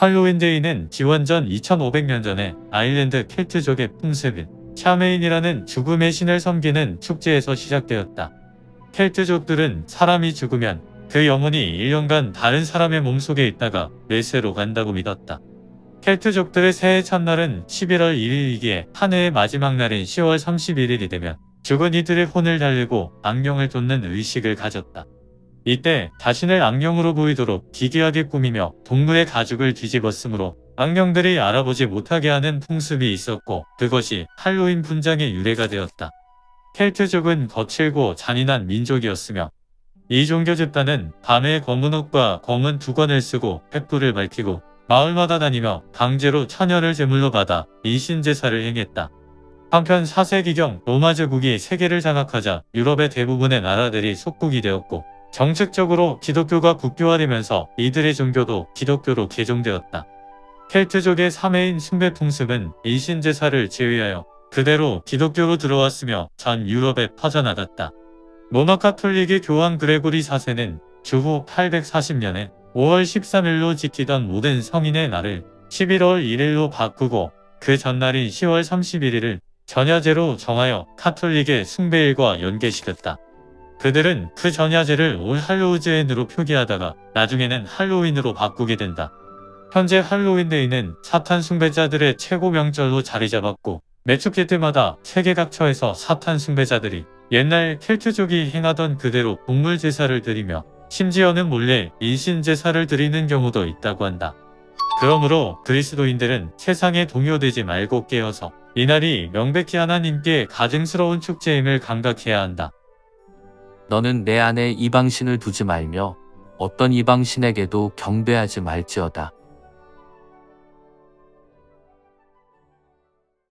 할로윈데이는 기원전 2500년 전에 아일랜드 켈트족의 풍습인 샤메인이라는 죽음의 신을 섬기는 축제에서 시작되었다. 켈트족들은 사람이 죽으면 그 영혼이 1년간 다른 사람의 몸속에 있다가 메세로 간다고 믿었다. 켈트족들의 새해 첫날은 11월 1일이기에 한 해의 마지막 날인 10월 31일이 되면 죽은 이들의 혼을 달래고 악령을 쫓는 의식을 가졌다. 이때 자신을 악령으로 보이도록 기괴하게 꾸미며 동물의 가죽을 뒤집었으므로 악령들이 알아보지 못하게 하는 풍습이 있었고 그것이 할로윈 분장의 유래가 되었다. 켈트족은 거칠고 잔인한 민족이었으며 이 종교 집단은 밤에 검은 옷과 검은 두건을 쓰고 횃불을 밝히고 마을마다 다니며 강제로 처녀를 제물로 받아 인신제사를 행했다. 한편 4세기경 로마 제국이 세계를 장악하자 유럽의 대부분의 나라들이 속국이 되었고 정책적으로 기독교가 국교화되면서 이들의 종교도 기독교로 개종되었다. 켈트족의 3회인 숭배 풍습은 인신제사를 제외하여 그대로 기독교로 들어왔으며 전 유럽에 퍼져나갔다. 로마 카톨릭의 교황 그레고리 4세는 주후 840년에 5월 13일로 지키던 모든 성인의 날을 11월 1일로 바꾸고 그 전날인 10월 31일을 전야제로 정하여 카톨릭의 숭배일과 연계시켰다. 그들은 그 전야제를 올 할로우즈엔으로 표기하다가 나중에는 할로윈으로 바꾸게 된다. 현재 할로윈데이는 사탄 숭배자들의 최고 명절로 자리 잡았고 매축제 때마다 세계 각처에서 사탄 숭배자들이 옛날 켈트족이 행하던 그대로 동물 제사를 드리며 심지어는 몰래 인신 제사를 드리는 경우도 있다고 한다. 그러므로 그리스도인들은 세상에 동요되지 말고 깨어서 이날이 명백히 하나님께 가증스러운 축제임을 감각해야 한다. 너는 내 안에 이방신을 두지 말며 어떤 이방신에게도 경배하지 말지어다.